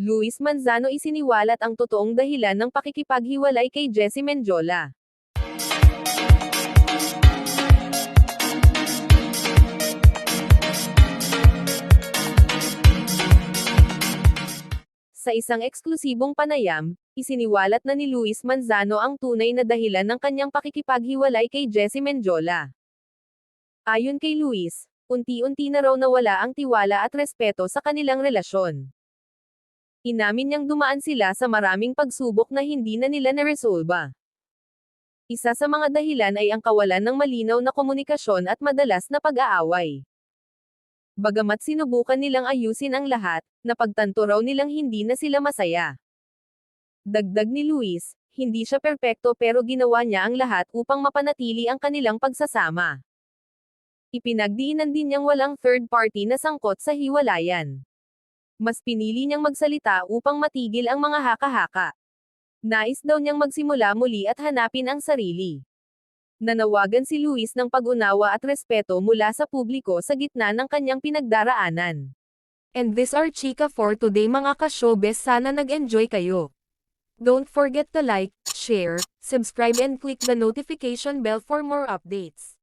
Luis Manzano isiniwalat ang totoong dahilan ng pakikipaghiwalay kay Jessie Menjola. Sa isang eksklusibong panayam, isiniwalat na ni Luis Manzano ang tunay na dahilan ng kanyang pakikipaghiwalay kay Jessie Menjola. Ayon kay Luis, unti-unti na raw nawala ang tiwala at respeto sa kanilang relasyon. Inamin niyang dumaan sila sa maraming pagsubok na hindi na nila naresolba. Isa sa mga dahilan ay ang kawalan ng malinaw na komunikasyon at madalas na pag-aaway. Bagamat sinubukan nilang ayusin ang lahat, napagtanto raw nilang hindi na sila masaya. Dagdag ni Luis, hindi siya perpekto pero ginawa niya ang lahat upang mapanatili ang kanilang pagsasama. Ipinagdiinan din niyang walang third party na sangkot sa hiwalayan. Mas pinili niyang magsalita upang matigil ang mga haka-haka. Nais daw niyang magsimula muli at hanapin ang sarili. Nanawagan si Luis ng pag-unawa at respeto mula sa publiko sa gitna ng kanyang pinagdaraanan. And this are Chika for today mga ka-showbiz sana nag-enjoy kayo. Don't forget to like, share, subscribe and click the notification bell for more updates.